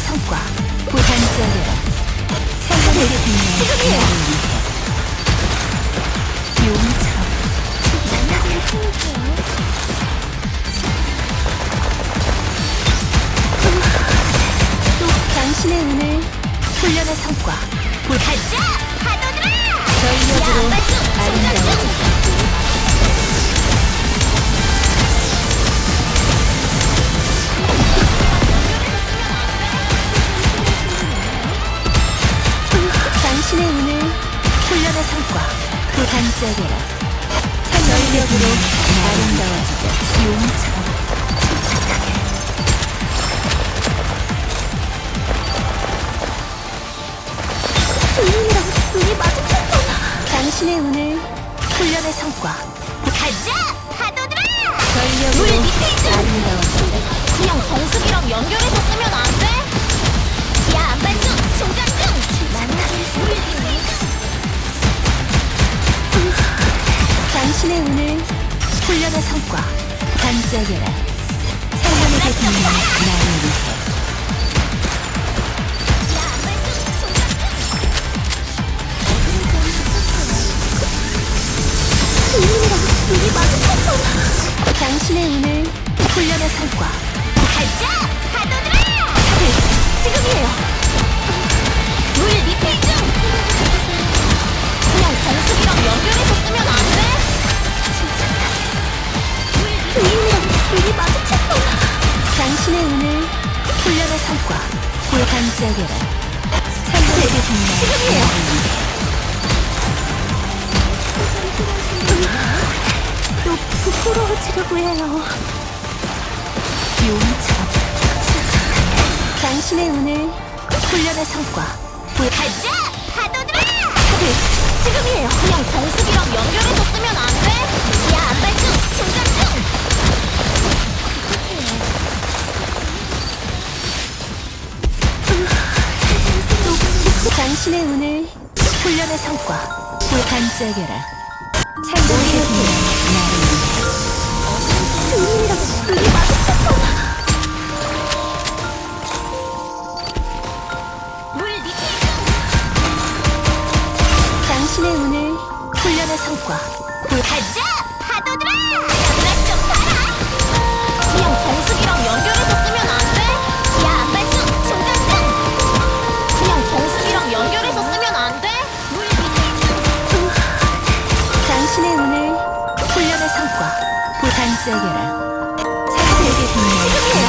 성과 보상자료 생명의 생명 용처럼 나를 힘줘 또 당신의 운을 훈련의 성과. 보상자! 파도들아 전력으로 그 반짝여라 전력으로 아름다워지자. 용처럼 침착하게 주인이랑 눈이 마주쳤어. 당신의 운을 훈련의 성과 의 성과 반짝여라 찬란하게 빛나는 나를 위해. 당신의 운을 훈련의 성과 가자! 파도들아! 지금이에요. 성과 불 반짝여라 찬란하게 빛나는 지금이에요. 또 부끄러워지려고 해요. 용처럼 당신의 운을 훈련의 성과 불 가자! 파 당신의 운을 훈련의 성과 불 반짝여라 마주쳤어. 물 리필 당신의 운을 훈련의 성과 불 가자! 훈련의 성과 빛나는 나를 위해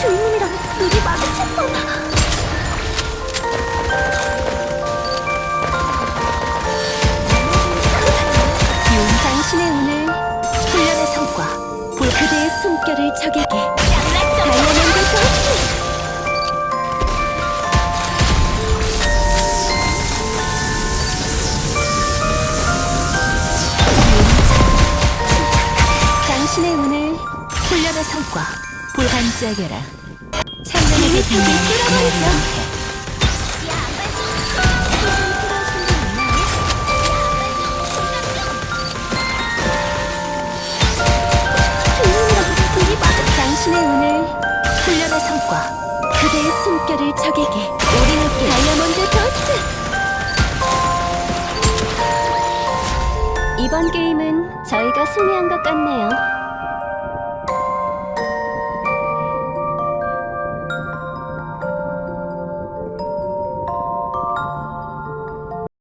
주인이랑 눈이 마주쳤어. 용 당신의 운을 훈련의 성과 불 그대의 숨결을 적에 당신의 운을 훈련의 성과 불 반짝여라 찬란하게 빛나는 나를 위해 야, 안발수! 주인이랑 눈이 마주 당신의 운을 훈련의 성과 그대의 숨결을 적에게 우리 함께. 다이아몬드 도스! 이번 게임은 저희가 승리한 것 같네요